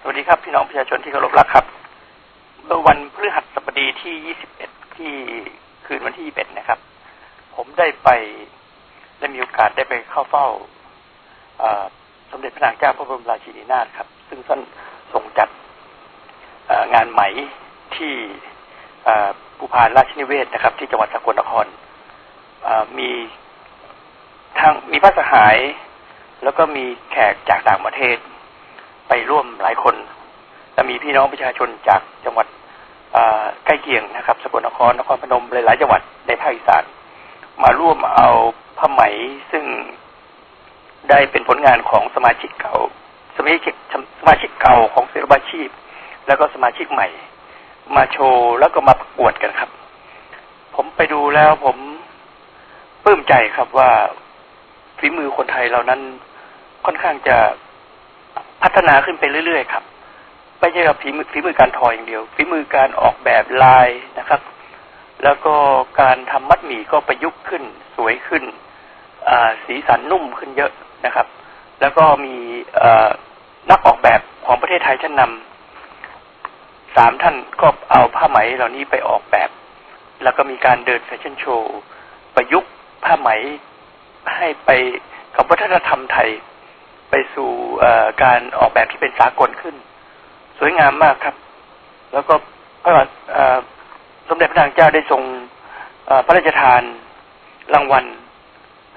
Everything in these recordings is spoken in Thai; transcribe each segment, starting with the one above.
สวัสดีครับ พี่น้องประชาชนที่เคารพรักครับ เมื่อวันพฤหัสบดีที่ 21 ที่คืนวันที่ 21 นะครับ ผมได้ไปได้มีโอกาสได้ไปเข้าเฝ้าสมเด็จพระนางเจ้าพระบรมราชินีนาถครับ ซึ่งท่านทรงจัดงานไหมที่เอ่อภูพานราชนิเวศนะครับ ที่จังหวัดสกลนครมีทางมีพระสหาย แล้วก็มีแขกจากต่างประเทศ ไปร่วมหลายคน และมีพี่น้องประชาชนจากจังหวัดใกล้เคียงนะครับ สกลนครนครพนมหลายๆจังหวัดในภาคอีสานมาร่วมเอาผ้าไหมซึ่งได้เป็นผลงานของสมาชิกเก่า สมาชิกสมาชิกเก่าของศิลปาชีพ แล้วก็สมาชิกใหม่ มาโชว์แล้วก็มาประกวดกันครับ ผมไปดูแล้วผมปลื้มใจครับว่าฝีมือคนไทยเรานั้นค่อนข้างจะ พัฒนาขึ้นไปเรื่อยๆครับไม่ใช่กับฝีมือฝีมือการทออย่างเดียวฝีมือการออกแบบลายนะครับ แล้วก็การทำมัดหมี่ก็ประยุกต์ขึ้น สวยขึ้นสีสันนุ่มขึ้นเยอะนะครับ แล้วก็มีนักออกแบบของประเทศไทยชั้นนำสามท่านก็เอาผ้าไหมเหล่านี้ไปออกแบบ แล้วก็มีการเดินแฟชั่นโชว์ ประยุกต์ผ้าไหมให้ไปกับวัฒนธรรมไทย ไปสู่การออกแบบที่เป็นสากลขึ้น สวยงามมากครับ แล้วก็พระบาทสมเด็จพระนางเจ้าได้ทรงพระราชทานรางวัล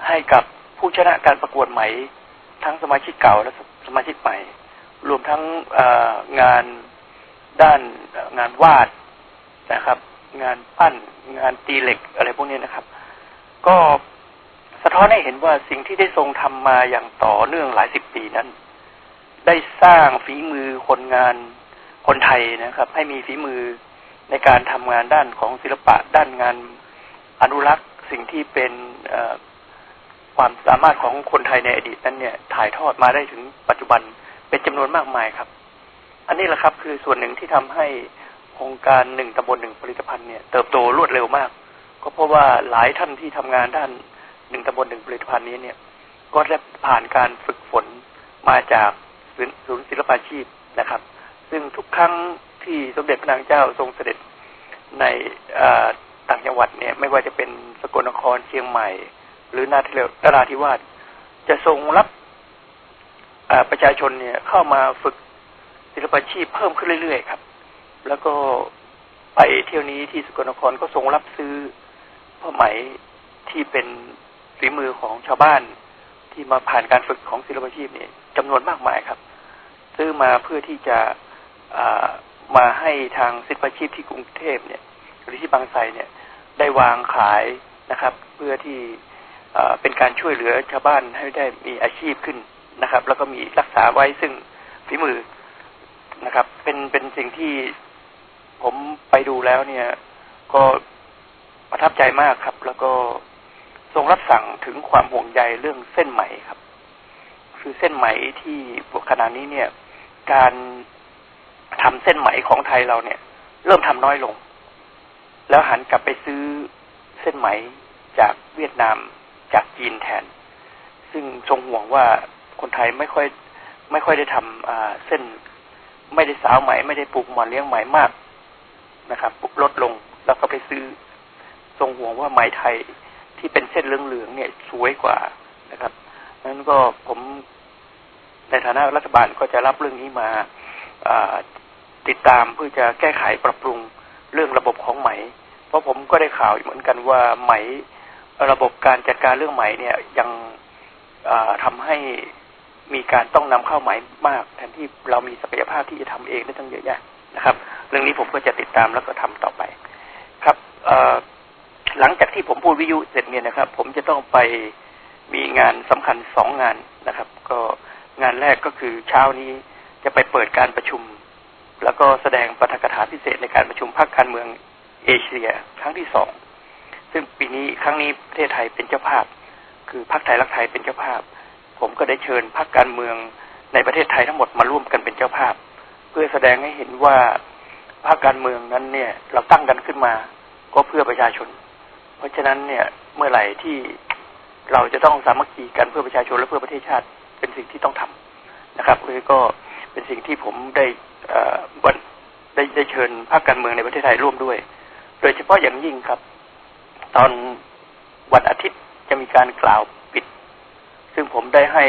ให้กับผู้ชนะการประกวดไหมทั้งสมาชิกเก่าและสมาชิกใหม่ รวมทั้งงานด้านงานวาดนะครับ งานปั้นงานตีเหล็กอะไรพวกนี้นะครับ ก็สะท้อนให้เห็นว่าสิ่งที่ได้ทรงทำมาอย่างต่อเนื่องหลายสิบ ปีนั้น ได้สร้างฝีมือคนงานคนไทยนะครับ ให้มีฝีมือในการทำงานด้านของศิลปะด้านงานอนุรักษ์สิ่งที่เป็นความสามารถของคนไทยในอดีตนั้นเนี่ย ถ่ายทอดมาได้ถึงปัจจุบันเป็นจำนวนมากมายครับ อันนี้แหละครับคือส่วนหนึ่งที่ทำให้โครงการหนึ่งตำบลหนึ่งผลิตภัณฑ์เนี่ยเติบโตรวดเร็วมาก ก็เพราะว่าหลายท่านที่ทำงานด้านหนึ่งตำบลหนึ่งผลิตภัณฑ์นี้เนี่ย ก็ได้ผ่านการฝึกฝน มาจากศูนย์ศิลปาชีพนะครับ ซึ่งทุกครั้งที่สมเด็จพระนางเจ้าทรงเสด็จในต่างจังหวัดเนี่ย ไม่ว่าจะเป็นสกลนครเชียงใหม่ หรือนาทินราธิวาสจะทรงรับประชาชนเนี่ยเข้ามาฝึกศิลปาชีพเพิ่มขึ้นเรื่อยๆครับ แล้วก็ไปเที่ยวนี้ที่สกลนครก็ทรงรับซื้อผ้าไหมที่เป็นฝีมือของชาวบ้านที่มาผ่านการฝึกของศิลปาชีพเนี่ย จำนวนมากมายครับ ซื้อมาเพื่อที่จะามาให้ทางศิลปาชีพที่กรุงเทพเนี่ยหรือที่บางไทรเนี่ย ได้วางขายนะครับ เพื่อที่เอ่อเป็นการช่วยเหลือชาวบ้านให้ได้มีอาชีพขึ้นนะครับ แล้วก็มีรักษาไว้ซึ่งฝีมือนะครับ เป็นเป็นสิ่งที่ผมไปดูแล้วเนี่ย ก็ประทับใจมากครับ แล้วก็ทรงรับสั่งถึงความห่วงใยเรื่องเส้นไหมครับ คือเส้นไหมที่ขณะนี้เนี่ย การทำเส้นไหมของไทยเราเนี่ย เริ่มทำน้อยลง แล้วหันกลับไปซื้อเส้นไหมจากเวียดนามจากจีนแทน ซึ่งทรงห่วงว่าคนไทยไม่ค่อย ไม่ค่อยได้ทำเส้น ไม่ได้สาวไหม ไม่ได้ปลูกหมอนเลี้ยงไหมมากนะครับลดลงแล้วก็ไปซื้อทรงห่วงว่าไหมไทยที่เป็นเส้นเหลืองๆเนี่ย สวยกว่า นั้นก็ผมในฐานะรัฐบาลก็จะรับเรื่องนี้มาติดตามเพื่อจะแก้ไขปรับปรุงเรื่องระบบของไหม เพราะผมก็ได้ข่าวเหมือนกันว่าไหมระบบการจัดการเรื่องไหมเนี่ยยังอ่าทำให้มีการต้องนำเข้าไหมมาก แทนที่เรามีศักยภาพที่จะทำเองได้ตั้งเยอะแยะนะครับ เรื่องนี้ผมก็จะติดตามแล้วก็ทำต่อไป ครับหลังจากที่ผมพูดวิทยุเสร็จเนี่ยนะครับ ผมจะต้องไป มีงานสำคัญสองงานนะครับ ก็งานแรกก็คือเช้านี้จะไปเปิดการประชุม แล้วก็แสดงปาฐกถาพิเศษในการประชุมพรรคการเมืองเอเชียครั้งที่สองซึ่งปีนี้ครั้งนี้ประเทศไทยเป็นเจ้าภาพ คือพรรคไทยรักไทยเป็นเจ้าภาพ ผมก็ได้เชิญพรรคการเมืองในประเทศไทยทั้งหมดมาร่วมกันเป็นเจ้าภาพ เพื่อแสดงให้เห็นว่าพรรคการเมืองนั้นเนี่ย เราตั้งกันขึ้นมา ก็เพื่อประชาชน เพราะฉะนั้นเนี่ยเมื่อไหร่ที่ เราจะต้องสามัคคีกันเพื่อประชาชนและเพื่อประเทศชาติเป็นสิ่งที่ต้องทำนะครับเลยก็เป็นสิ่งที่ผมได้อ่อวันได้ได้เชิญพรรคการเมืองในประเทศไทยร่วมด้วย โดยเฉพาะอย่างยิ่งครับ ตอนวันอาทิตย์จะมีการกล่าวปิด ซึ่งผมได้ให้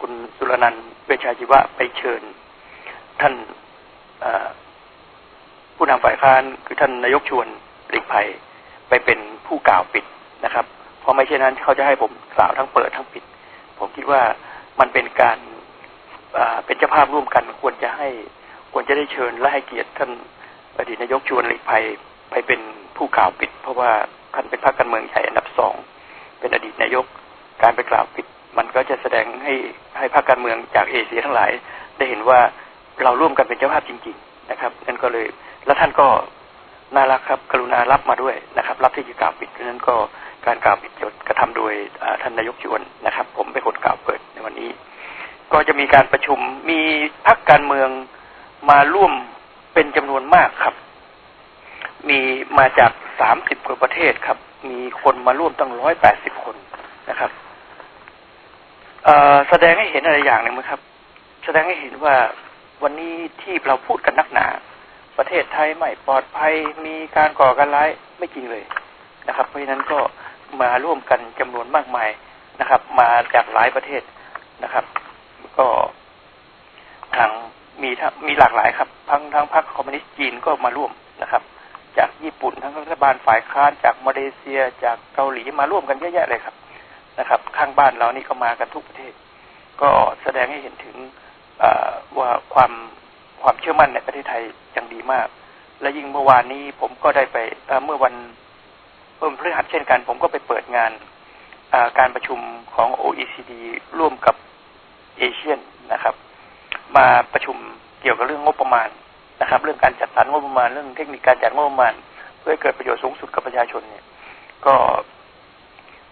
คุณสุรนันท์เวชาชีวะไปเชิญ ท่านผู้นำฝ่ายค้านคือท่านนายกชวนหลีกภัยไปเป็นผู้กล่าวปิดนะครับ ราะไม่เช่นนั้นเขาจะให้ผมกล่าวทั้งเปิดทั้งปิด ผมคิดว่ามันเป็นการเป็นเจ้าภาพร่วมกันควรจะให้ควรจะได้เชิญและให้เกียรติท่านอดีตนายกชวนหลีกภัยไปเป็นผู้กล่าวปิด เพราะว่าท่านเป็นพรรคการเมืองใหญ่อันดับสองเป็นอดีตนายกการไปกล่าวปิด มันก็จะแสดงให้ให้พรรคการเมืองจากเอเชียทั้งหลาย ได้เห็นว่าเราร่วมกันเป็นเจ้าภาพจริง ๆ นะครับนั่นก็เลยแล้วท่านก็น่ารักครับ กรุณารับมาด้วยนะครับ รับที่จะกล่าวปิดดังนั้นก็ การกล่าวปิดจดกระทำโดยท่านนายกชวนนะครับ ผมเป็นคนกล่าวเปิดในวันนี้ ก็จะมีการประชุมมีพรรคการเมืองมาร่วมเป็นจำนวนมากครับ มีมาจากสามสิบกว่าประเทศครับ มีคนมาร่วมตั้งร้อยแปดสิบคนนะครับเอแสดงให้เห็นอะไรอย่างหนึ่งไหมครับ แสดงให้เห็นว่าวันนี้ที่เราพูดกันนักหนา ประเทศไทยไม่ปลอดภัยมีการก่อการร้ายไม่จริงเลยนะครับ เพราะฉะนั้นก็ มาร่วมกันจำนวนมากมายนะครับ มาจากหลายประเทศนะครับ ก็ทางมีมีหลากหลายครับ ทั้งทั้งพรรคคอมมิวนิสต์จีนก็มาร่วมนะครับ จากญี่ปุ่นทั้งรัฐบาลฝ่ายค้านจากมาเลเซียจากเกาหลีมาร่วมกันเยอะแยะเลยครับนะครับ ข้างบ้านเรานี่ก็มากันทุกประเทศ ก็แสดงให้เห็นถึงว่าความความเชื่อมั่นในประเทศไทยย่างดีมาก และยิ่งเมื่อวานนี้ผมก็ได้ไปเมื่อวัน เมื่อพฤหัสเช่นกัน ผมก็ไปเปิดงานการประชุมของ OECD ร่วมกับเอเชียนนะครับ มาประชุมเกี่ยวกับเรื่องงบประมาณนะครับ เรื่องการจัดสรรงบประมาณเรื่องเทคนิคการจัดงบประมาณ เพื่อเกิดประโยชน์สูงสุดกับประชาชนเนี่ย ก็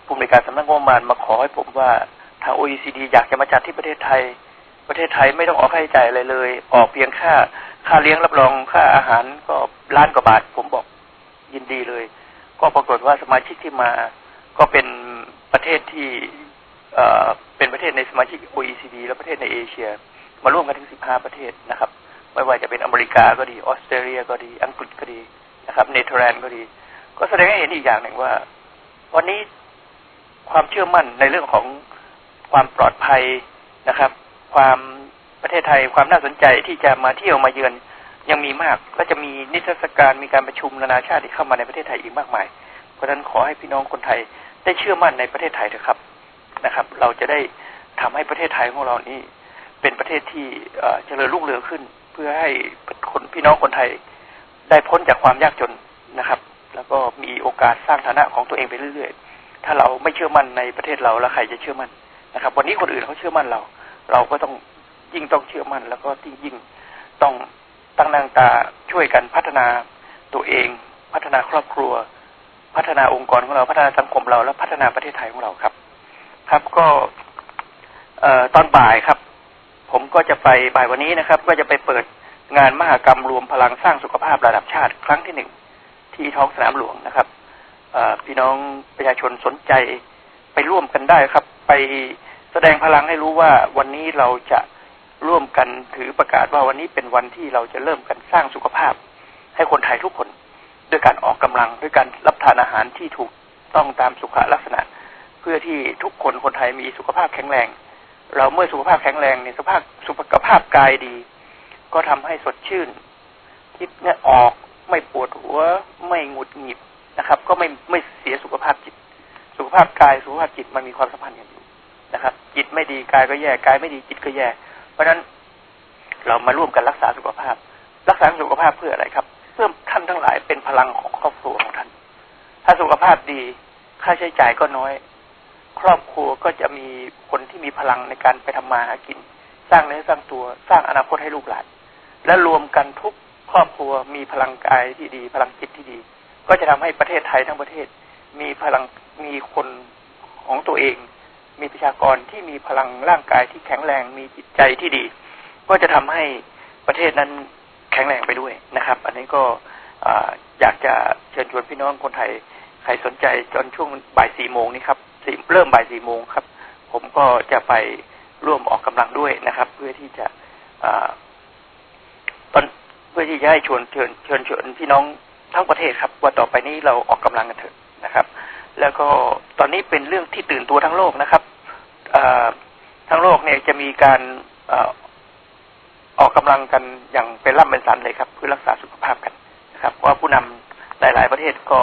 ผู้บริการสำนักงบประมาณมาขอให้ผมว่าทาง OECD อยากจะมาจัดที่ประเทศไทย ประเทศไทยไม่ต้องออกค่าใช้จ่ายอะไรเลย ออกเพียงค่า ค่าเลี้ยงรับรองค่าอาหารก็ล้านกว่าบาท ผมบอกยินดีเลย ก็ปรากฏว่าสมาชิกที่มาก็เป็นประเทศที่เอ่อเป็นประเทศในสมาชิก OECD และประเทศในเอเชีย มาร่วมกันถึง 15 ประเทศนะครับ ไม่ว่าจะเป็นอเมริกาก็ดีออสเตรเลียก็ดี อังกฤษก็ดีนะครับเนเธอร์แลนด์ก็ดี ก็แสดงให้เห็นอีกอย่างหนึ่งว่า วันนี้ความเชื่อมั่นในเรื่องของความปลอดภัยนะครับ ความประเทศไทยความน่าสนใจที่จะมาเที่ยวมาเยือน ยังมีมากและจะมีนิทรรศการมีการประชุมนานาชาติที่เข้ามาในประเทศไทยอีกมากมาย เพราะฉะนั้นขอให้พี่น้องคนไทยได้เชื่อมั่นในประเทศไทยเถอะครับนะครับ เราจะได้ทำให้ประเทศไทยของเรานี้ เป็นประเทศที่เอ่อเจริญรุ่งเรืองขึ้น เพื่อให้คนพี่น้องคนไทยได้พ้นจากความยากจนนะครับ แล้วก็มีโอกาสสร้างฐานะของตัวเองไปเรื่อยๆ ถ้าเราไม่เชื่อมั่นในประเทศเราแล้วใครจะเชื่อมั่นนะครับ วันนี้คนอื่นเขาเชื่อมั่นเรา เราก็ต้องยิ่งต้องเชื่อมั่น แล้วก็ยิ่งต้อง ตั้งนางตาช่วยกันพัฒนาตัวเอง พัฒนาครอบครัว พัฒนาองค์กรของเราพัฒนาสังคมเราและพัฒนาประเทศไทยของเราครับ ครับก็เอ่อตอนบ่ายครับ ผมก็จะไปบ่ายวันนี้นะครับ ก็จะไปเปิดงานมหกรรมรวมพลังสร้างสุขภาพระดับชาติ ครั้งที่หนึ่งที่ท้องสนามหลวงนะครับพี่น้องประชาชนสนใจไปร่วมกันได้ครับ ไปแสดงพลังให้รู้ว่าวันนี้เราจะ ร่วมกันถือประกาศว่าวันนี้เป็นวันที่เราจะเริ่มกันสร้างสุขภาพ ให้คนไทยทุกคน ด้วยการออกกำลังด้วยการรับทานอาหารที่ถูกต้องตามสุขลักษณะ เพื่อที่ทุกคนคนไทยมีสุขภาพแข็งแรง เราเมื่อสุขภาพแข็งแรงในสภาพสุขภาพกายดี ก็ทำให้สดชื่น คิดเนี่ยออกไม่ปวดหัวไม่หงุดหงิดนะครับ ก็ไม่ไม่เสียสุขภาพจิต สุขภาพกายสุขภาพจิตมันมีความสัมพันธ์กันอยู่นะครับ จิตไม่ดีกายก็แย่กายไม่ดีจิตก็แย่ เพราะฉะนั้นเรามาร่วมกันรักษาสุขภาพ รักษาสุขภาพเพื่ออะไรครับ เพื่อท่านทั้งหลายเป็นพลังของครอบครัวของท่าน ถ้าสุขภาพดีค่าใช้จ่ายก็น้อย ครอบครัวก็จะมีคนที่มีพลังในการไปทำมาหากิน สร้างเนื้อสร้างตัวสร้างอนาคตให้ลูกหลานและรวมกันทุกครอบครัวมีพลังกายที่ดี พลังจิตที่ดี ก็จะทำให้ประเทศไทยทั้งประเทศ มีพลังมีคนของตัวเอง มีประชากรที่มีพลังร่างกายที่แข็งแรงมีจิตใจที่ดี ก็จะทำให้ประเทศนั้นแข็งแรงไปด้วยนะครับ อันนี้ก็อยากจะเชิญชวนพี่น้องคนไทยใครสนใจจนช่วงบ่ายสี่โมงนี้ครับเริ่มบ่ายสี่โมงครับ ผมก็จะไปร่วมออกกำลังด้วยนะครับ เพื่อที่จะตอนเพื่อที่จะให้ชวนเชิญเชิญชวนพี่น้องทั้งประเทศครับ ว่าต่อไปนี้เราออกกำลังกันเถอะนะครับ แล้วก็ตอนนี้เป็นเรื่องที่ตื่นตัวทั้งโลกนะครับทั้งโลกเนี่ยจะมีการอออกกำลังกันอย่างเป็นร่ำเป็นสันเลยครับ เพื่อรักษาสุขภาพกันนะครับเพราะว่าผู้นำหลาย ๆ ประเทศก็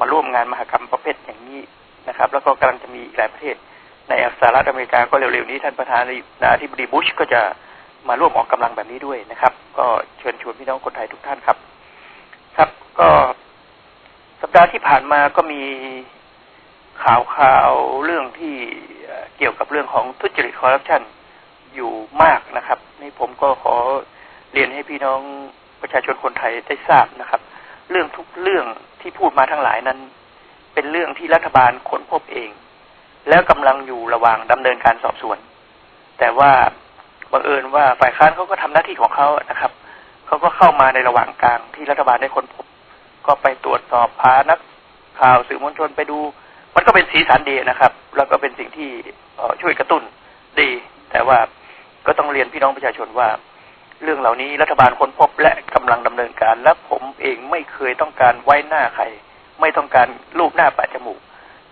มาร่วมงานมหกรรมประเภทอย่างนี้นะครับ แล้วก็กำลังจะมีอีกหลายประเทศ ในสหรัฐอเมริกาก็เร็ว ๆ นี้ท่านประธานาธิบดีบุชก็จะมาร่วมออกกำลังแบบนี้ด้วยนะครับ ก็เชิญชวนพี่น้องคนไทยทุกท่านครับ ครับก็สัปดาห์ที่ผ่านมาก็มี ข่าวข่าวเรื่องที่เกี่ยวกับเรื่องของทุจริตคอร์รัปชันอยู่มากนะครับ นี่ผมก็ขอเรียนให้พี่น้องประชาชนคนไทยได้ทราบนะครับ เรื่องทุกเรื่องที่พูดมาทั้งหลายนั้น เป็นเรื่องที่รัฐบาลค้นพบเอง แล้วกำลังอยู่ระหว่างดำเนินการสอบสวน แต่ว่าบังเอิญว่าฝ่ายค้านเขาก็ทำหน้าที่ของเขานะครับเขาก็เข้ามาในระหว่างกลางที่รัฐบาลได้ค้นพบ ก็ไปตรวจสอบพานักข่าวสื่อมวลชนไปดู มันก็เป็นสีสันดีนะครับ แล้วก็เป็นสิ่งที่ช่วยกระตุ้นดี แต่ว่าก็ต้องเรียนพี่น้องประชาชนว่า เรื่องเหล่านี้รัฐบาลค้นพบและกำลังดำเนินการ และผมเองไม่เคยต้องการไว้หน้าใคร ไม่ต้องการรูปหน้าปะจมูก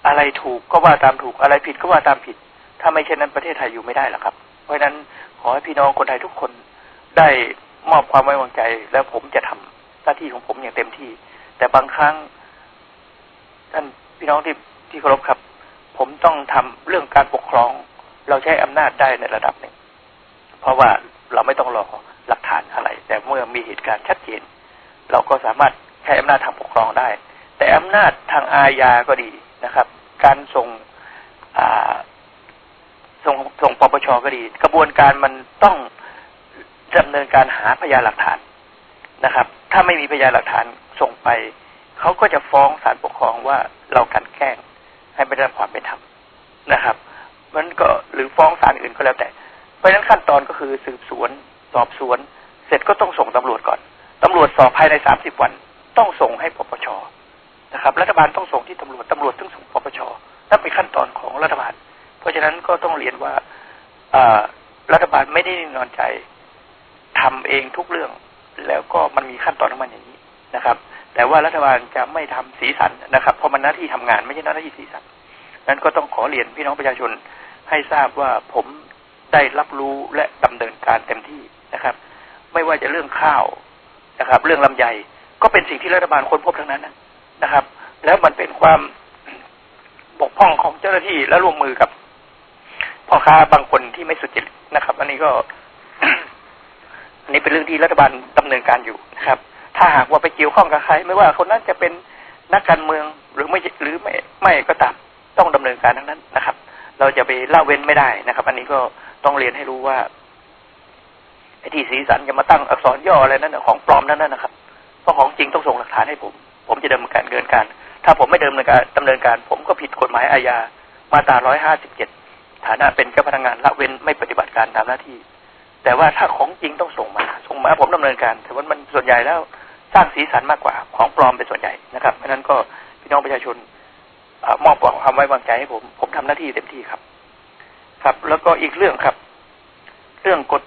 อะไรถูกก็ว่าตามถูกอะไรผิดก็ว่าตามผิด ถ้าไม่เช่นนั้นประเทศไทยอยู่ไม่ได้หรอกครับ เพราะฉะนั้นขอให้พี่น้องคนไทยทุกคนได้มอบความไว้วางใจ แล้วผมจะทำหน้าที่ของผมอย่างเต็มที่ แต่บางครั้งท่านพี่น้องที่ ที่เคารพครับ ผมต้องทำเรื่องการปกครอง เราใช้อำนาจได้ในระดับหนึ่งเพราะว่าเราไม่ต้องรอหลักฐานอะไร แต่เมื่อมีเหตุการณ์ชัดเจนเราก็สามารถใช้อำนาจทางปกครองได้ แต่อำนาจทางอาญาก็ดีนะครับ การส่งส่งส่งปปชก็ดี กระบวนการมันต้องดำเนินการหาพยานหลักฐานนะครับ ถ้าไม่มีพยานหลักฐานส่งไป เขาก็จะฟ้องศาลปกครองว่าเรากันแกล้ง ให้ไม่ได้รับความเป็นธรรมนะครับ มันก็หรือฟ้องศาลอื่นก็แล้วแต่ เพราะฉะนั้นขั้นตอนก็คือสืบสวนสอบสวน เสร็จก็ต้องส่งตำรวจก่อนตำรวจสอบภายในสามสิบวัน ต้องส่งให้ปปชนะครับ รัฐบาลต้องส่งที่ตำรวจตำรวจต้องส่งปปชนั่นเป็นขั้นตอนของรัฐบาล เพราะฉะนั้นก็ต้องเรียนว่าอรัฐบาลไม่ได้นิ่งนอนใจทำเองทุกเรื่อง แล้วก็มันมีขั้นตอนของมันอย่างนี้นะครับ แต่ว่ารัฐบาลจะไม่ทำสีสันนะครับ เพราะมันหน้าที่ทำงานไม่ใช่หน้าที่สีสันนั้นก็ต้องขอเรียนพี่น้องประชาชนให้ทราบว่าผมได้รับรู้และดำเนินการเต็มที่นะครับ ไม่ว่าจะเรื่องข้าวนะครับ เรื่องลำไยก็เป็นสิ่งที่รัฐบาลค้นพบทั้งนั้นนะครับ แล้วมันเป็นความบกพร่องของเจ้าหน้าที่และร่วมมือกับพ่อค้าบางคนที่ไม่สุจริตนะครับ อันนี้ก็ อันนี้เป็นเรื่องที่รัฐบาลดำเนินการอยู่นะครับ ถ้าหากว่าไปเกี่ยวข้องกับใคร ไม่ว่าคนนั้นจะเป็นนักการเมืองหรือไม่หรือไม่ไม่ก็ตามต้องดำเนินการทั้งนั้นนะครับ เราจะไปละเว้นไม่ได้นะครับ อันนี้ก็ต้องเรียนให้รู้ว่าไอ้ที่สีสันจะมาตั้งอักษรย่ออะไรนั้นของปลอมนั่นนะนะครับเพราะของจริงต้องส่งหลักฐานให้ผม ผมจะดำเนินการเกินการ ถ้าผมไม่ดำเนินการดำเนินการ ผมก็ผิดกฎหมายอาญามาตรา157ฐานะเป็นเจ้าพนักงานละเว้นไม่ปฏิบัติการตามหน้าที่ แต่ว่าถ้าของจริงต้องส่งมา ส่งมาผมดำเนินการแต่ว่ามันส่วนใหญ่แล้ว สร้างสีสันมากกว่าของปลอมเป็นส่วนใหญ่นะครับเพราะนั้นก็พี่น้องประชาชนอมอบความไว้วางใจให้ผม ผมทำหน้าที่เต็มที่ครับ ครับ แล้วก็อีกเรื่องครับ เรื่องกฎ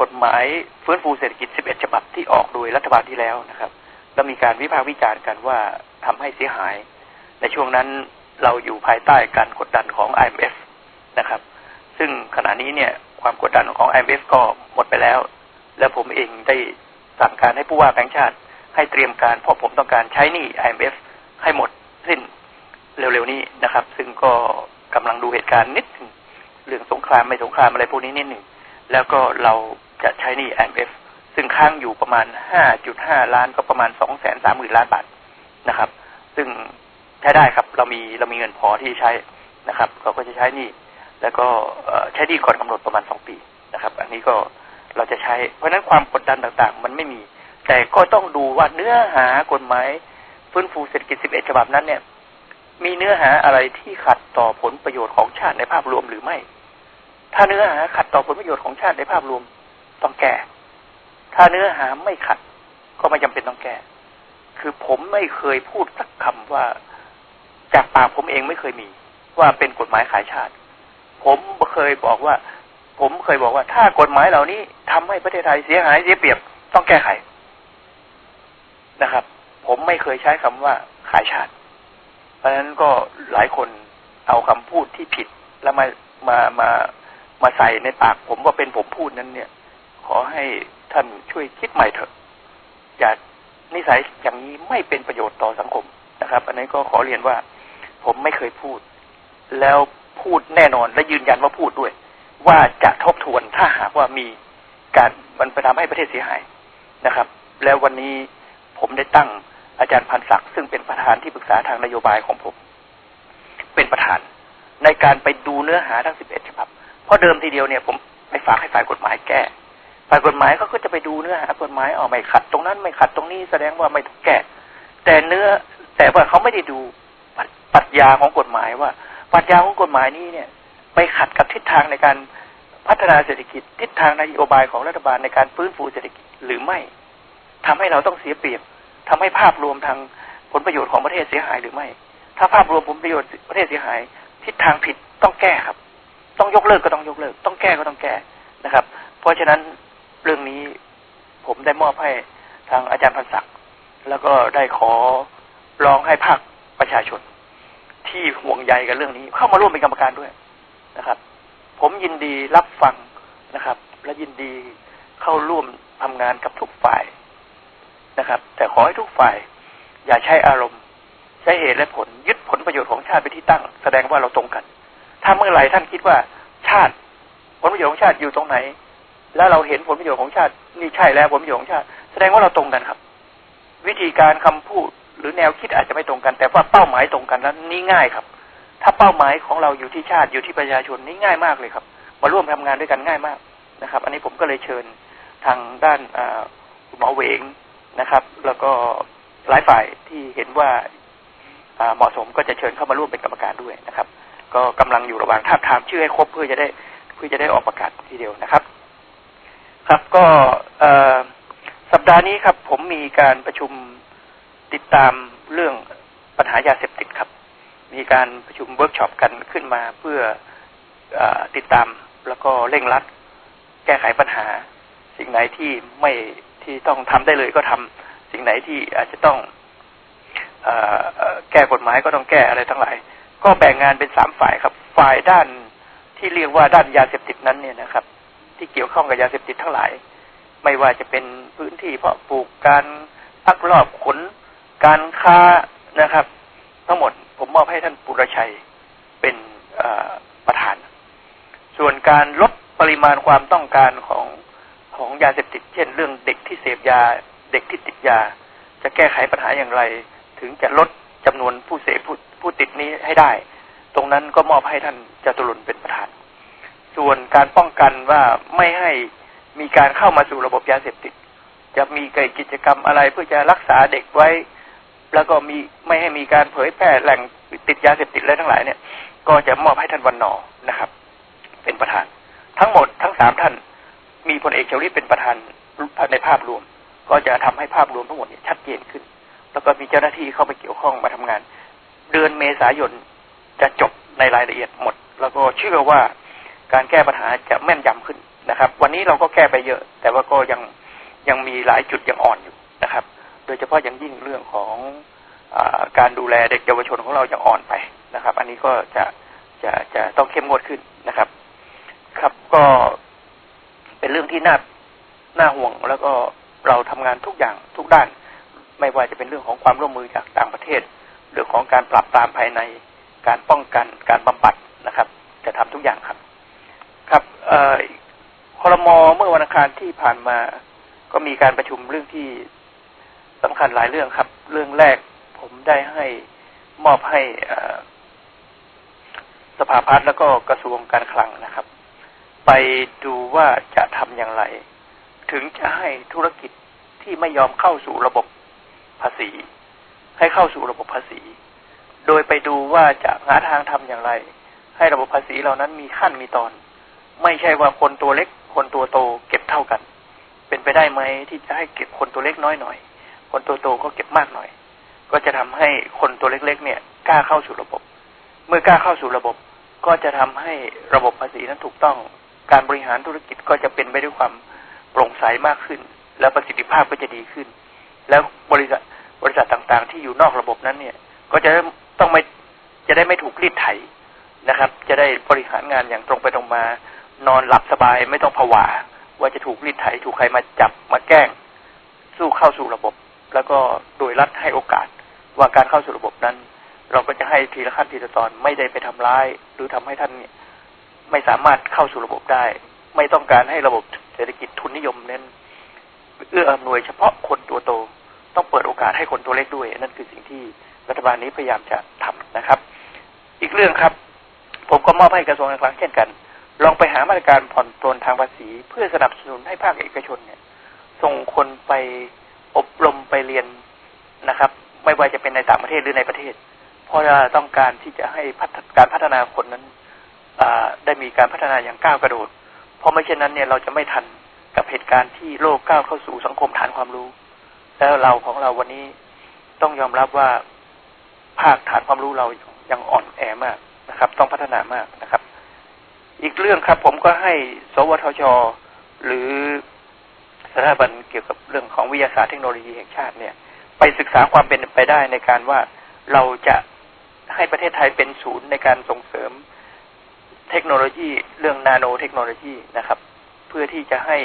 กฎหมายฟื้นฟูเศรษฐกิจ 11 ฉบับที่ออกโดยรัฐบาลที่แล้วนะครับ แล้วมีการวิพากษ์วิจารณ์กันว่าทำให้เสียหาย ในช่วงนั้นเราอยู่ภายใต้การกดดันของ IMF นะครับ ซึ่งขณะนี้เนี่ยความกดดันของ IMF ก็หมดไปแล้ว และผมเองได้สั่งการให้ผู้ว่าแบงค์ชาติ ให้เตรียมการเพราะผมต้องการใช้หนี้ IMF ให้หมดสิ้นเร็วๆนี้นะครับ ซึ่งก็กำลังดูเหตุการณ์นิดหนึ่งเรื่องสงครามไม่สงครามอะไรพวกนี้นิดหนึ่งแล้วก็เราจะใช้หนี้ IMF ซึ่งค้างอยู่ประมาณ 5.5 ล้านก็ประมาณ 230,000 ล้านบาทนะครับ ซึ่งใช้ได้ครับ เรามีเรามีเงินพอที่จะใช้นะครับ เราก็จะใช้หนี้แล้วก็ใช้หนี้ก่อนกำหนดประมาณ 2 ปีนะครับ อันนี้ก็เราจะใช้ เพราะฉะนั้นความกดดันต่างๆ มันไม่มี แต่ก็ต้องดูว่าเนื้อหากฎหมายฟื้นฟูเศรษฐกิจ 11 ฉบับนั้นเนี่ย มีเนื้อหาอะไรที่ขัดต่อผลประโยชน์ของชาติในภาพรวมหรือไม่ ถ้าเนื้อหาขัดต่อผลประโยชน์ของชาติในภาพรวมต้องแก้ ถ้าเนื้อหาไม่ขัด ก็ไม่จำเป็นต้องแก้ คือผมไม่เคยพูดสักคำว่าจากปากผมเองไม่เคยมี ว่าเป็นกฎหมายขายชาติ ผมเคยบอกว่า ผมเคยบอกว่า ถ้ากฎหมายเหล่านี้ทำให้ประเทศไทยเสียหายเสียเปรียบต้องแก้ไข นะครับ ผมไม่เคยใช้คำว่าขายชาติ เพราะฉะนั้นก็หลายคนเอาคำพูดที่ผิดแล้วมามามามาใส่ในปากผมว่าเป็นผมพูดนั้นเนี่ย ขอให้ท่านช่วยคิดใหม่เถอะ อย่านิสัยอย่างนี้ไม่เป็นประโยชน์ต่อสังคมนะครับ อันนี้ก็ขอเรียนว่า ผมไม่เคยพูด แล้วพูดแน่นอนและยืนยันว่าพูดด้วย ว่าจะทบทวนถ้าหากว่ามีการมันไปทำให้ประเทศเสียหายนะครับ แล้ววันนี้ ผมได้ตั้งอาจารย์พันศักดิ์ซึ่งเป็นประธานที่ปรึกษาทางนโยบายของผม เป็นประธานในการไปดูเนื้อหาทั้ง11ฉบับ เพราะเดิมทีเดียวเนี่ยผมไปฝากให้ฝ่ายกฎหมายแก้ ฝ่ายกฎหมายเขาก็จะไปดูเนื้อหากฎหมายเอาไม่ขัด ตรงนั้นไม่ขัดตรงนี้แสดงว่าไม่ถูกแก้ แต่เนื้อแต่ว่าเขาไม่ได้ดูปรัชญาของกฎหมายว่าปรัชญาของกฎหมายนี้เนี่ย ไปขัดกับทิศทางในการพัฒนาเศรษฐกิจ ทิศทางนโยบายของรัฐบาลในการฟื้นฟูเศรษฐกิจหรือไม่ทำให้เราต้องเสียเปรียบ ทำให้ภาพรวมทางผลประโยชน์ของประเทศเสียหายหรือไม่ ถ้าภาพรวมผลประโยชน์ประเทศเสียหาย ทิศทางผิดต้องแก้ครับ ต้องยกเลิกก็ต้องยกเลิก ต้องแก้ก็ต้องแก้นะครับ เพราะฉะนั้นเรื่องนี้ผมได้มอบให้ทางอาจารย์พันศักดิ์แล้วก็ได้ขอร้องให้ภาคประชาชน ที่ห่วงใยกับเรื่องนี้ เข้ามาร่วมเป็นกรรมการด้วยนะครับ ผมยินดีรับฟังนะครับ และยินดีเข้าร่วมทำงานกับทุกฝ่าย นะครับ แต่ขอให้ทุกฝ่าย อย่าใช้อารมณ์ ใช้เหตุและผลยึดผลประโยชน์ของชาติไปนที่ตั้ง แสดงว่าเราตรงกัน ถ้าเมื่อไหร่ท่านคิดว่าชาติผลประโยชน์ของชาติอยู่ตรงไหน แล้วเราเห็นผลประโยชน์ของชาตินี่ใช่แล้วผลประโยชน์ของชาติ แสดงว่าเราตรงกันครับ วิธีการคำพูดหรือแนวคิดอาจจะไม่ตรงกัน แต่ว่าเป้าหมายตรงกันแล้วนี่ง่ายครับ ถ้าเป้าหมายของเราอยู่ที่ชาติอยู่ที่ประชาชนนี่ง่ายมากเลยครับ มาร่วมทำงานด้วยกันง่ายมากนะครับ อันนี้ผมก็เลยเชิญทางด้านหมอเวง นะครับ แล้วก็หลายฝ่ายที่เห็นว่าเหมาะสมก็จะเชิญเข้ามาร่วมเป็นกรรมการด้วยนะครับ ก็กำลังอยู่ระหว่างทาบทามชื่อให้ครบเพื่อจะได้เพื่อจะได้ออกประกาศทีเดียวนะครับ ครับก็สัปดาห์นี้ครับ ผมมีการประชุมติดตามเรื่องปัญหายาเสพติดครับ มีการประชุมเวิร์กช็อปกันขึ้นมาเพื่ออติดตามแล้วก็เร่งรัด แก้ไขปัญหา สิ่งไหนที่ไม่ ที่ต้องทำได้เลยก็ทำสิ่งไหนที่อาจจะต้องอแก้กฎหมายก็ต้องแก้อะไรทั้งหลาย ก็แบ่งงานเป็นสามฝ่ายครับ ฝ่ายด้านที่เรียกว่าด้านยาเสพติดนั้นเนี่ยนะครับ ที่เกี่ยวข้องกับยาเสพติดทั้งหลาย ไม่ว่าจะเป็นพื้นที่เพาะปลูกการพักลอบขนการค้านะครับ ทั้งหมดผมมอบให้ท่านปุรชัยเป็นประธาน ส่วนการลดปริมาณความต้องการของ ยาเสพติด เช่น เรื่องเด็กที่เสพยา เด็กที่ติดยา จะแก้ไขปัญหาอย่างไร ถึงจะลดจำนวนผู้เสพผู้ผู้ติดนี้ให้ได้ ตรงนั้นก็มอบให้ท่านจตุรนเป็นประธาน ส่วนการป้องกันว่าไม่ให้มีการเข้ามาสู่ระบบยาเสพติด จะมีกิจกรรมอะไรเพื่อจะรักษาเด็กไว้ แล้วก็มีไม่ให้มีการเผยแพร่แหล่งติดยาเสพติดอะไรทั้งหลายเนี่ย ก็จะมอบให้ท่านวันนอนะครับ เป็นประธาน ทั้งหมดทั้งสามท่าน มีพลเอกเฉลิมเป็นประธานในภาพรวม ก็จะทำให้ภาพรวมทั้งหมดเนี่ยชัดเจนขึ้น แล้วก็มีเจ้าหน้าที่เข้าไปเกี่ยวข้องมาทำงาน เดือนเมษายนจะจบในรายละเอียดหมด แล้วก็เชื่อว่าการแก้ปัญหาจะแม่นยำขึ้นนะครับ วันนี้เราก็แก้ไปเยอะ แต่ว่าก็ยังยังมีหลายจุดยังอ่อนอยู่นะครับ โดยเฉพาะอย่างยิ่งเรื่องของอการดูแลเด็กเยาวชนของเรายังอ่อนไปนะครับ อันนี้ก็จะจะจะต้องเข้มงวดขึ้นนะครับก็เป็นเรื่อง ที่น่าน่าห่วง แล้วก็เราทำงานทุกอย่างทุกด้าน ไม่ว่าจะเป็นเรื่องของความร่วมมือจากต่างประเทศ เรื่องของการปรับตามภายในการป้องกันการบำบัดนะครับ จะทำทุกอย่างครับ ครับคอรมอเมื่อวันอังคารที่ผ่านมา ก็มีการประชุมเรื่องที่สำคัญหลายเรื่องครับ เรื่องแรกผมได้ให้มอบให้สภาพัฒน์แล้วก็กระทรวงการคลังนะครับ ไปดูว่าจะทำอย่างไร ถึงจะให้ธุรกิจที่ไม่ยอมเข้าสู่ระบบภาษี ให้เข้าสู่ระบบภาษี โดยไปดูว่าจะหาทางทำอย่างไร ให้ระบบภาษีเหล่านั้นมีขั้นมีตอน ไม่ใช่ว่าคนตัวเล็ก คนตัวโตเก็บเท่ากัน เป็นไปได้ไหมที่จะให้เก็บคนตัวเล็กน้อยหน่อย คนตัวโตก็เก็บมากหน่อย ก็จะทำให้คนตัวเล็กๆเนี่ยกล้าเข้าสู่ระบบ เมื่อกล้าเข้าสู่ระบบ ก็จะทำให้ระบบภาษีนั้นถูกต้อง การบริหารธุรกิจก็จะเป็นไปด้วยความโปร่งใสมากขึ้น แล้วประสิทธิภาพก็จะดีขึ้น แล้วบริษัทบริษัทต่างๆ ที่อยู่นอกระบบนั้นเนี่ย ก็จะต้องไม่จะได้ไม่ถูกรีดไถนะครับ จะได้บริหารงานอย่างตรงไปตรงมา นอนหลับสบายไม่ต้องผวา ว่าจะถูกรีดไถ ถูกใครมาจับมาแกล้ง สู้เข้าสู่ระบบ แล้วก็โดยรัฐให้โอกาสว่าการเข้าสู่ระบบนั้น เราก็จะให้ทีละขั้นทีละตอนไม่ได้ไปทำร้าย หรือทำให้ท่านเนี่ย ไม่สามารถเข้าสู่ระบบได้ ไม่ต้องการให้ระบบเศรษฐกิจทุนนิยมเน้นเอื้ออำนวยเฉพาะคนตัวโต ต้องเปิดโอกาสให้คนตัวเล็กด้วย นั่นคือสิ่งที่รัฐบาลนี้พยายามจะทำนะครับ อีกเรื่องครับ ผมก็มอบให้กระทรวงการคลังเช่นกัน ลองไปหามาตรการผ่อนปลนทางภาษี เพื่อสนับสนุนให้ภาคเอกชนเนี่ย ส่งคนไปอบรมไปเรียนนะครับ ไม่ว่าจะเป็นในต่างประเทศหรือในประเทศ เพราะเราต้องการที่จะให้การพัฒนาคนนั้น ได้มีการพัฒนาอย่างก้าวกระโดด เพราะไม่เช่นนั้นเนี่ยเราจะไม่ทันกับเหตุการณ์ที่โลกก้าวเข้าสู่สังคมฐานความรู้ แล้วเราของเราวันนี้ต้องยอมรับว่าภาคฐานความรู้เรายังอ่อนแอมากนะครับ ต้องพัฒนามากนะครับ อีกเรื่องครับ ผมก็ให้ สวทช หรือสถาบันเกี่ยวกับเรื่องของวิทยาศาสตร์เทคโนโลยีแห่งชาติเนี่ย ไปศึกษาความเป็นไปได้ในการว่าเราจะให้ประเทศไทยเป็นศูนย์ในการส่งเสริม เทคโนโลยีเรื่องนาโนเทคโนโลยีนะครับ เพื่อที่จะให้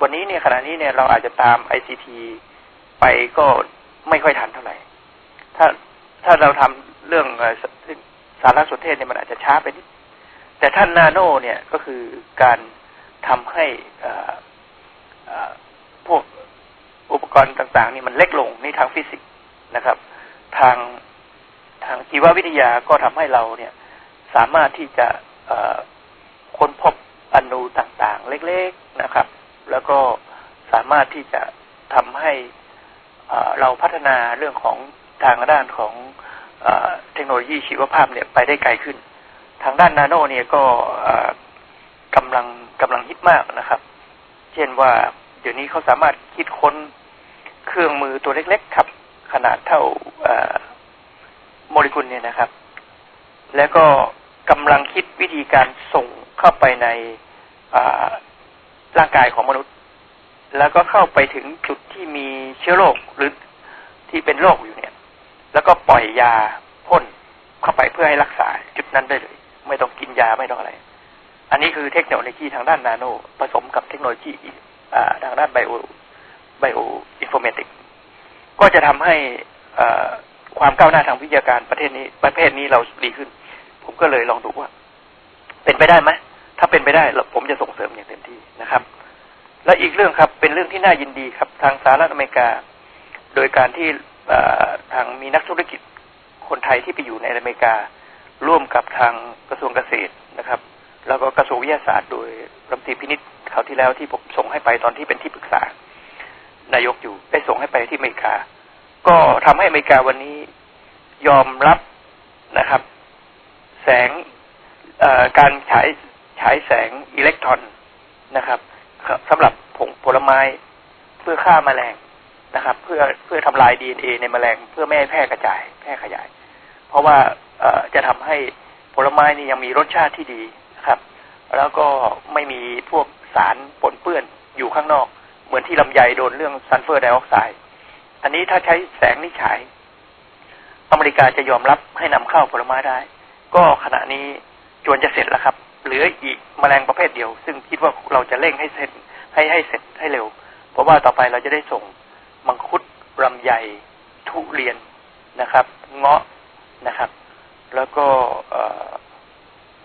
วันนี้เนี่ยขณะนี้เนี่ยเราอาจจะตาม ICT ไปก็ไม่ค่อยทันเท่าไหร่ ถ้าถ้าเราทำเรื่องสารสนเทศเนี่ยมันอาจจะช้าไปนิด แต่ท่านนาโนเนี่ยก็คือการทำให้อ่อเอ่อพวกอุปกรณ์ต่างๆ นี่มันเล็กลงนี่ทางฟิสิกส์นะครับ ทางทางชีววิทยาก็ทำให้เราเนี่ย สามารถที่จะค้นพบอนูต่างๆ เล็กๆนะครับ แล้วก็สามารถที่จะทำให้เราพัฒนาเรื่องของทางด้านของเทคโนโลยีชีวภาพเนี่ยไปได้ไกลขึ้น ทางด้านนาโนเนี่ยก็กำลังกำลังฮิตมากนะครับ เช่นว่าเดี๋ยวนี้เขาสามารถคิดค้นเครื่องมือตัวเล็ก ๆ ครับ ขนาดเท่าโมเลกุลเนี่ยนะครับ แล้วก็ กำลังคิดวิธีการส่งเข้าไปในร่างกายของมนุษย์ แล้วก็เข้าไปถึงจุดที่มีเชื้อโรคหรือที่เป็นโรคอยู่เนี่ย แล้วก็ปล่อยยาพ่นเข้าไปเพื่อให้รักษาจุดนั้นได้เลย ไม่ต้องกินยาไม่ต้องอะไร อันนี้คือเทคโนโลยีทางด้านนาโน ผสมกับเทคโนโลยีทางด้านไบโอไบโออินโฟเมติกก็จะทำให้ความก้าวหน้าทางวิทยาการประเทศนี้ ประเภทนี้เราดีขึ้น ผมก็เลยลองดูว่า เป็นไปได้ไหมถ้าเป็นไปได้ผมจะส่งเสริมอย่างเต็มที่นะครับ และอีกเรื่องครับ เป็นเรื่องที่น่ายินดีครับ ทางสหรัฐอเมริกา โดยการที่ทางมีนักธุรกิจคนไทยที่ไปอยู่ในอเมริกา ร่วมกับทางกระทรวงเกษตรนะครับ แล้วก็กระทรวงวิทยาศาสตร์โดยรัฐมนตรีพินิษคราวที่แล้วที่ผมส่งให้ไปตอนที่เป็นที่ปรึกษานายกอยู่ได้ส่งให้ไปที่อเมริกา ก็ทำให้อเมริกาวันนี้ยอมรับนะครับ แสงการฉายฉายแสงอิเล็กตรอนนะครับสำหรับผงผลไม้เพื่อฆ่าแมลงนะครับ เพื่อเพื่อทำลายดีเอ็นเอในแมลงเพื่อไม่ให้แพร่กระจาย แพร่ขยาย เพราะว่าจะทำให้ผลไม้นี่ยังมีรสชาติที่ดีนะครับ แล้วก็ไม่มีพวกสารปนเปื้อนอยู่ข้างนอก เหมือนที่ลำไยโดนเรื่องซัลเฟอร์ไดออกไซด์อันนี้ถ้าใช้แสงนี่ฉาย อเมริกาจะยอมรับให้นำเข้าผลไม้ได้ ก็ขณะนี้จวนจะเสร็จแล้วครับ เหลืออีกแมลงประเภทเดียว ซึ่งคิดว่าเราจะเร่งให้เสร็จให้ให้เสร็จให้เร็ว เพราะว่าต่อไปเราจะได้ส่งมังคุดลำไยทุเรียนนะครับ เงาะนะครับ แล้วก็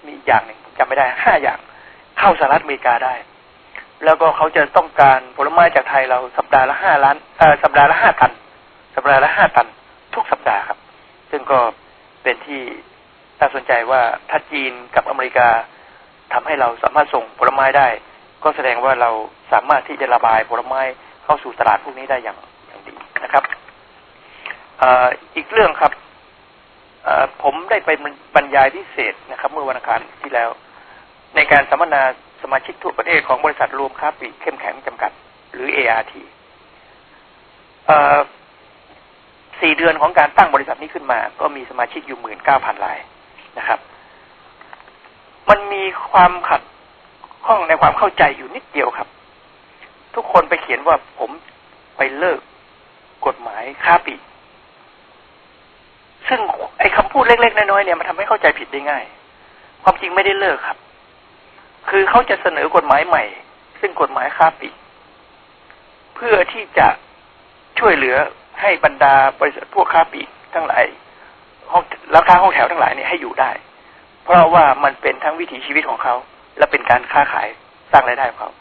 มีอย่างหนึ่งจำไม่ได้ห้าอย่างเข้าสหรัฐอเมริกาได้ แล้วก็เขาจะต้องการผลไม้จากไทยเราสัปดาห์ละห้าล้านเออสัปดาห์ละห้าตัน สัปดาห์ละห้าตัน ทุกสัปดาห์ครับ ซึ่งก็เป็นที่ น่าสนใจว่าถ้าจีนกับอเมริกาทำให้เราสามารถส่งผลไม้ได้ ก็แสดงว่าเราสามารถที่จะระบายผลไม้เข้าสู่ตลาดพวกนี้ได้อย่างอย่างดีนะครับออีกเรื่องครับผมได้ไปบรรยายพิเศษนะครับ เมื่อวันอังคารที่แล้ว ในการสัมมนาสมาชิกทั่วประเทศของบริษัทรวมค้าปลีกเข้มแข็งจำกัด หรือ ART สี่เดือนของการตั้งบริษัทนี้ขึ้นมา ก็มีสมาชิกอยู่หมื่นเก้าพันราย นะครับ มันมีความขัดข้องในความเข้าใจอยู่นิดเดียวครับ ทุกคนไปเขียนว่าผมไปเลิกกฎหมายค้าปลีกซึ่งไอ้คำพูดเล็กๆน้อยๆเนี่ยมันทำให้เข้าใจผิดได้ง่าย ความจริงไม่ได้เลิกครับ คือเขาจะเสนอกฎหมายใหม่ ซึ่งกฎหมายค้าปลีกเพื่อที่จะช่วยเหลือให้บรรดาบริษัทพวกค้าปลีกทั้งหลาย ห้องราคาห้องแถวทั้งหลายเนี่ยให้อยู่ได้ เพราะว่ามันเป็นทั้งวิถีชีวิตของเขา และเป็นการค้าขายสร้างรายได้ของเขา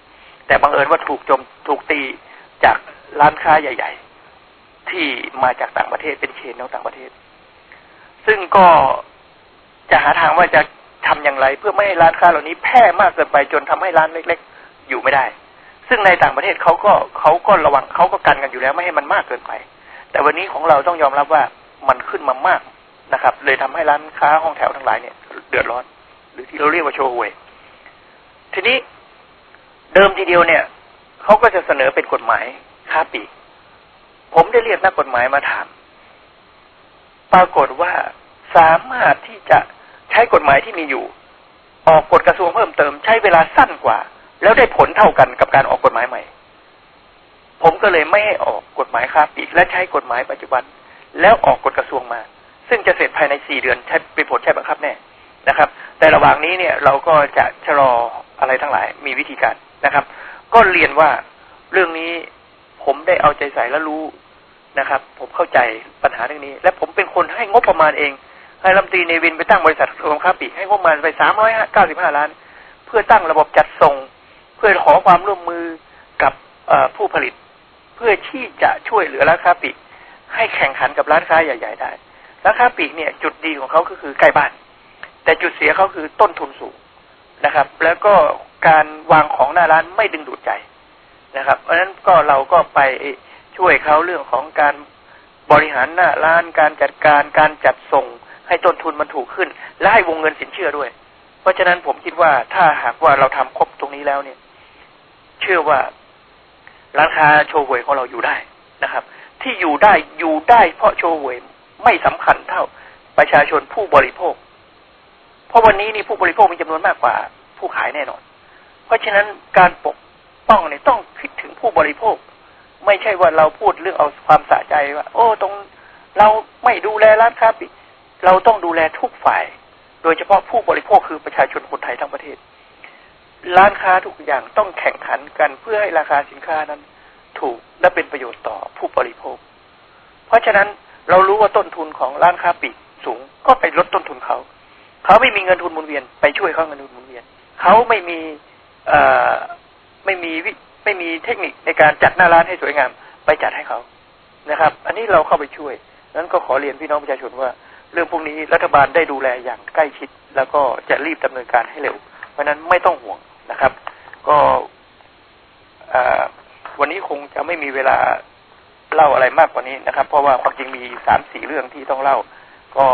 แต่บังเอิญว่าถูกจมถูกตีจากร้านค้าใหญ่ ๆ ที่มาจากต่างประเทศเป็นเชนของต่างประเทศ ซึ่งก็จะหาทางว่าจะทำอย่างไร เพื่อไม่ให้ร้านค้าเหล่านี้แพร่มากเกินไปจนทำให้ร้านเล็ก ๆ อยู่ไม่ได้ ซึ่งในต่างประเทศเขาก็เขาก็ระวังเขาก็กันกันอยู่แล้วไม่ให้มันมากเกินไป แต่วันนี้ของเราต้องยอมรับว่ามันขึ้นมามาก นะครับ เลยทำให้ร้านค้าห้องแถวทั้งหลายเนี่ยเดือดร้อน หรือที่เราเรียกว่าโชว์หวย ทีนี้เดิมทีเดียวเนี่ยเขาก็จะเสนอเป็นกฎหมายค้าปลีกผมได้เรียกนักกฎหมายมาถาม ปรากฏว่าสามารถที่จะใช้กฎหมายที่มีอยู่ ออกกฎกระทรวงเพิ่มเติมใช้เวลาสั้นกว่า แล้วได้ผลเท่ากันกับการออกกฎหมายใหม่ ผมก็เลยไม่ให้ออกกฎหมายค้าปลีกและใช้กฎหมายปัจจุบัน แล้วออกกฎกระทรวงมา ซึ่งจะเสร็จภายในสี่เดือนใช้เป็นผลใช้บังคับแน่นะครับ แต่ระหว่างนี้เนี่ยเราก็จะชะลออะไรทั้งหลาย มีวิธีการนะครับ ก็เรียนว่าเรื่องนี้ผมได้เอาใจใส่และรู้นะครับ ผมเข้าใจปัญหาเรื่องนี้ และผมเป็นคนให้งบประมาณเอง ให้รัมตีเนวินไปตั้งบริษัทรวมค้าปลีกให้งบประมาณไปสามร้อยเก้าสิบห้าล้าน เพื่อตั้งระบบจัดส่ง เพื่อขอความร่วมมือกับผู้ผลิต เพื่อที่จะช่วยเหลือร้านค้าปลีกให้แข่งขันกับร้านค้าใหญ่ ๆ ได้ ร้าค้าปลีกเนี่ยจุดดีของเขาก็คือใกล้บ้าน แต่จุดเสียเขาคือต้นทุนสูงนะครับ แล้วก็การวางของหน้าร้านไม่ดึงดูดใจนะครับ เพราะฉะนั้นก็เราก็ไปช่วยเขาเรื่องของการบริหารหน้าร้านการจัดการการจัดส่งให้ต้นทุนมันถูกขึ้น และให้วงเงินสินเชื่อด้วย เพราะฉะนั้นผมคิดว่าถ้าหากว่าเราทำครบตรงนี้แล้วเนี่ย เชื่อว่าร้านค้าโชว์หวยของเราอยู่ได้นะครับ ที่อยู่ได้อยู่ได้เพราะโชว์หวย ไม่สำคัญเท่าประชาชนผู้บริโภค เพราะวันนี้นี่ผู้บริโภคมีจำนวนมากกว่า ผู้ขายแน่นอน เพราะฉะนั้นการปกป้องเนี่ยต้องคิดถึงผู้บริโภค ไม่ใช่ว่าเราพูดเรื่องเอาความสะใจว่า โอ้ตรงเราไม่ดูแลร้านค้าปิดเราต้องดูแลทุกฝ่าย โดยเฉพาะผู้บริโภคคือประชาชนคนไทยทั้งประเทศ ร้านค้าทุกอย่างต้องแข่งขันกันเพื่อให้ราคาสินค้านั้น ถูกและเป็นประโยชน์ต่อผู้บริโภค เพราะฉะนั้น เรารู้ว่าต้นทุนของร้านค้าปลีกสูง ก็ไปลดต้นทุนเขา เขาไม่มีเงินทุนหมุนเวียน ไปช่วยเขาเงินทุนหมุนเวียน เขาไม่มีเอ่อไม่มีวิไม่มีเทคนิคในการจัดหน้าร้านให้สวยงาม ไปจัดให้เขานะครับ อันนี้เราเข้าไปช่วยนั้นก็ขอเรียนพี่น้องประชาชนว่า เรื่องพวกนี้รัฐบาลได้ดูแลอย่างใกล้ชิด แล้วก็จะรีบดำเนินการให้เร็ว เพราะนั้นไม่ต้องห่วงนะครับ ก็วันนี้คงจะไม่มีเวลา เล่าอะไรมากกว่านี้นะครับ เพราะว่าความจริงมีสามสี่เรื่องที่ต้องเล่า ก็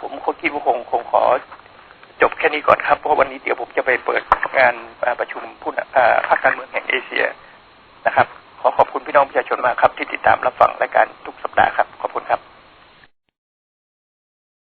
ผมคคิดว่าคงคงขอจบแค่นี้ก่อนครับเพราะวันนี้เดี๋ยวผมจะไปเปิดงานประชุมผู้นำภาคการเมืองแห่งเอเชียนะครับ ขอขอบคุณพี่น้องประชาชนมากครับ ที่ติดตามรับฟังรายการทุกสัปดาห์ครับ ขอบคุณครับ